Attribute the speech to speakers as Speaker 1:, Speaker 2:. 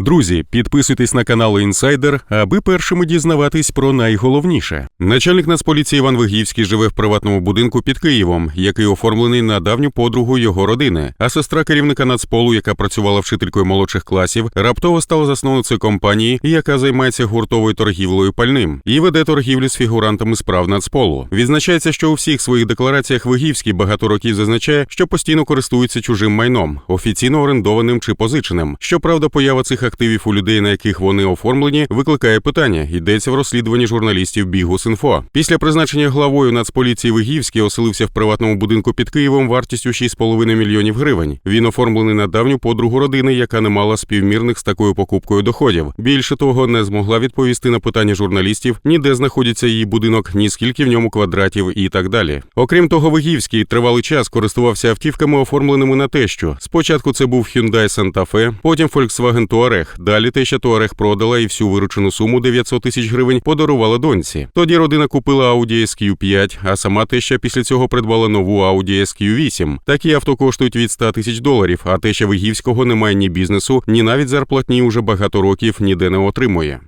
Speaker 1: Друзі, підписуйтесь на канал Інсайдер, аби першими дізнаватись про найголовніше. Начальник Нацполіції Іван Вигівський живе в приватному будинку під Києвом, який оформлений на давню подругу його родини. А сестра керівника Нацполу, яка працювала вчителькою молодших класів, раптово стала засновницею компанії, яка займається гуртовою торгівлею пальним і веде торгівлю з фігурантами справ Нацполу. Відзначається, що у всіх своїх деклараціях Вигівський багато років зазначає, що постійно користується чужим майном, офіційно орендованим чи позиченим. Щоправда, поява цих активів у людей, на яких вони оформлені, викликає питання. Йдеться в розслідуванні журналістів Бігус.Інфо. Після призначення главою Нацполіції Вигівський оселився в приватному будинку під Києвом вартістю 6,5 мільйонів гривень. Він оформлений на давню подругу родини, яка не мала співмірних з такою покупкою доходів. Більше того, не змогла відповісти на питання журналістів, ніде знаходиться її будинок, ні скільки в ньому квадратів і так далі. Окрім того, Вигівський тривалий час користувався автівками, оформленими на тещу. Спочатку це був Hyundai Santa Fe, потім Volkswagen Touareg. Далі теща Туарег продала і всю виручену суму 900 тисяч гривень подарувала доньці. Тоді родина купила Audi SQ5, а сама теща після цього придбала нову Audi SQ8. Такі авто коштують від 100 тисяч доларів, а теща Вигівського не має ні бізнесу, ні навіть зарплатні уже багато років ніде не отримує.